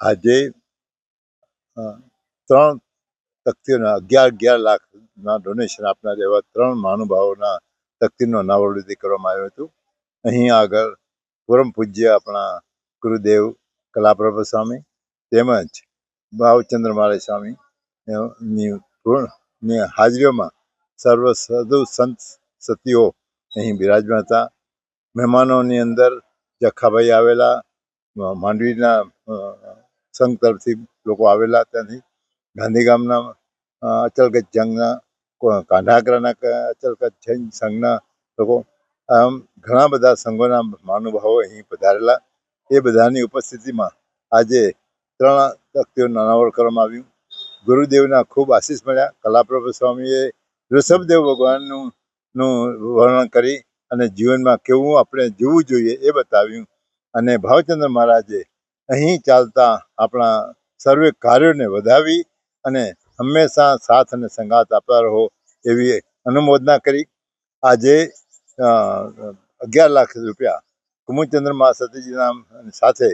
આજે ત્રણ તકતીઓના અગિયાર અગિયાર લાખના ડોનેશન આપનાર એવા ત્રણ મહાનુભાવોના તકતીનું અનાવરણ કરવામાં આવ્યું હતું. અહીં આગળ પરમ પૂજ્ય આપણા ગુરુદેવ કલાપ્રભ સ્વામી તેમજ ભાવચંદ્ર માળી સ્વામી ની હાજરીઓમાં સર્વ સાધુ સંત સતીઓ અહીં બિરાજમાન હતા. મહેમાનોની અંદર જખાભાઈ આવેલા માંડવીના સંઘ તરફથી લોકો આવેલા ત્યાંથી ગાંધીગામના ગામના અચલગજ જંગના કાંઢાગરાના અચલગત જૈન સંઘના લોકો, આમ ઘણા બધા સંઘોના મહાનુભાવો અહીં પધારેલા. એ બધાની ઉપસ્થિતિમાં આજે ત્રણ તકતીઓનું અનાવરણ કરવામાં આવ્યું. ગુરુદેવના ખૂબ આશીષ મળ્યા. કલાપ્રભુ સ્વામીએ ઋષભદેવ ભગવાનનું, નું વર્ણન કરી અને જીવનમાં કેવું આપણે જીવવું જોઈએ એ બતાવ્યું. અને ભાવચંદ્ર મહારાજે અહીં ચાલતા આપણા સર્વે કાર્યોને વધાવી અને હંમેશા સાથ અને સંગાત આપતા રહો એવી અનુમોદના કરી. આજે અગિયાર લાખ રૂપિયા કુમુદચંદ્ર મહાસતીજીના સાથે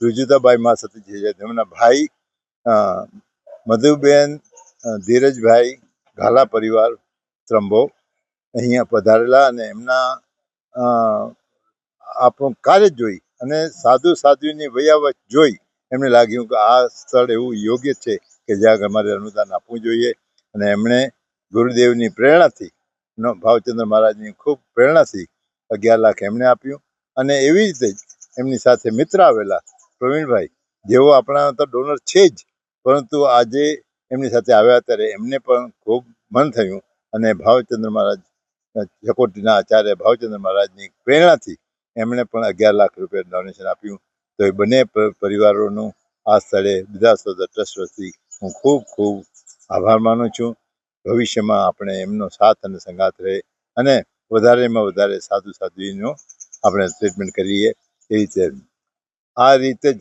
રુજુતાબાઈ મા સતીજી તેમના ભાઈ મધુબેન ધીરજભાઈ, ઘાલા પરિવાર, ત્રંબો અહીંયા પધારેલા અને એમના આપણું કાર્ય જોઈ અને સાધુ સાધ્વીની વયાવત જોઈ એમને લાગ્યું કે આ સ્થળ એવું યોગ્ય છે કે જ્યાં આગળ મારે અનુદાન આપવું જોઈએ. અને એમણે ગુરુદેવની પ્રેરણાથી ભાવચંદ્ર મહારાજની ખૂબ પ્રેરણાથી અગિયાર લાખ એમણે આપ્યું. અને એવી રીતે જ એમની સાથે મિત્ર આવેલા પ્રવીણભાઈ, જેઓ આપણા તો ડોનર છે જ, પરંતુ આજે એમની સાથે આવ્યા ત્યારે એમને પણ ખૂબ મન થયું. અને ભાવચંદ્ર મહારાજ, ચકોટીના આચાર્ય ભાવચંદ્ર મહારાજની પ્રેરણાથી એમણે પણ અગિયાર લાખ રૂપિયા ડોનેશન આપ્યું. તો એ બંને પરિવારોનું આ સ્થળે બિદાસોદર ટ્રસ્ટ વતી હું ખૂબ ખૂબ આભાર માનું છું. ભવિષ્યમાં આપણે એમનો સાથ અને સંગાત રહે અને વધારેમાં વધારે સાધુ સાધ્વીનો આપણે ટ્રીટમેન્ટ કરીએ. એ રીતે આ રીતે જ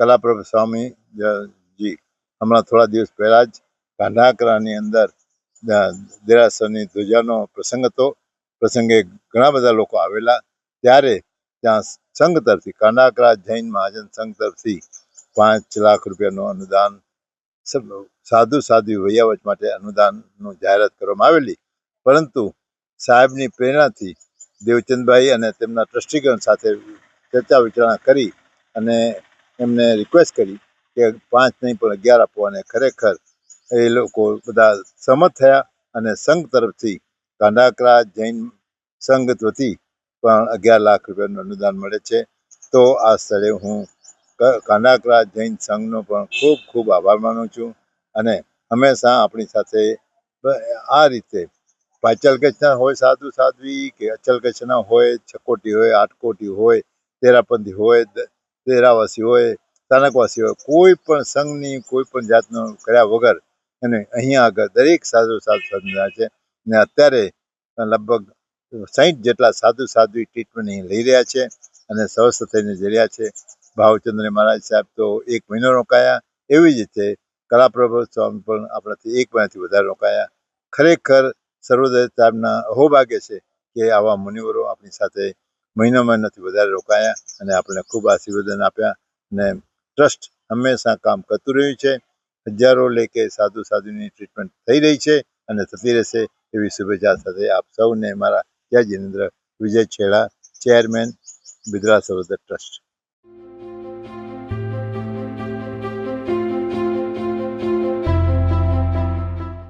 કલાપ્રભુ સ્વામી જી, હમણાં થોડા દિવસ પહેલાં જ કાંઢાકરાની અંદર દેરાસરની ધ્વજાનો પ્રસંગ હતો. પ્રસંગે ઘણા બધા લોકો આવેલા. ત્યારે ત્યાં સંઘ તરફથી કાંડાકરા જૈન મહાજન સંઘ તરફથી પાંચ લાખ રૂપિયાનું અનુદાન સાધુ સાધ્વી વૈયાવચ માટે અનુદાનનું જાહેરાત કરવામાં આવેલી. પરંતુ સાહેબની પ્રેરણાથી દેવચંદભાઈ અને તેમના ટ્રસ્ટીગણ સાથે ચર્ચા વિચારણા કરી અને એમને રિક્વેસ્ટ કરી કે પાંચ નહીં પણ અગિયાર આપો અને ખરેખર એ લોકો બધા સહમત થયા અને સંઘ તરફથી કાંડાકરા જૈન સંઘ વતી પણ અગિયાર લાખ રૂપિયાનું અનુદાન મળે છે. તો આ સ્થળે હું ક- જૈન સંઘનો પણ ખૂબ ખૂબ આભાર માનું છું. અને હંમેશા આપણી સાથે આ રીતે પાચલ કચ્છના હોય, સાધુ સાધ્વી કે અચલ કચ્છના હોય, છકોટી હોય આટકોટી હોય, તેરાપંથી હોય તેરાવાસી હોય સ્થાનકવાસી હોય, કોઈ પણ સંઘની, કોઈ પણ જાતનો કર્યા વગર અને અહીંયા આગળ દરેક સાધુ સાધુ સંઘ છે. ને અત્યારે લગભગ સાહીઠ જેટલા સાધુ સાધ્વી ટ્રીટમેન્ટ અહીં લઈ રહ્યા છે અને સ્વસ્થ થઈને જઈ રહ્યા છે. ભાવચંદ્ર મહારાજ સાહેબ તો એક મહિનો રોકાયા. એવી જ રીતે કલાપ્રભુ સ્વામી પણ આપણાથી એક મહિનાથી વધારે રોકાયા. ખરેખર સર્વોદય સાહેબના અહોભાગ્ય છે કે આવા મુનિવરો આપણી સાથે મહિનો મહિનાથી વધારે રોકાયા અને આપણને ખૂબ આશીર્વાદન આપ્યા અને ટ્રસ્ટ હંમેશા કામ કરતું રહ્યું છે. હજારો લેકે સાધુ સાધુની ટ્રીટમેન્ટ થઈ રહી છે અને થતી રહેશે એવી શુભેચ્છા સાથે આપ સૌને મારા જિનેન્દ્ર વિજય છેડા ચેરમેન બિદરા સરોદર ટ્રસ્ટ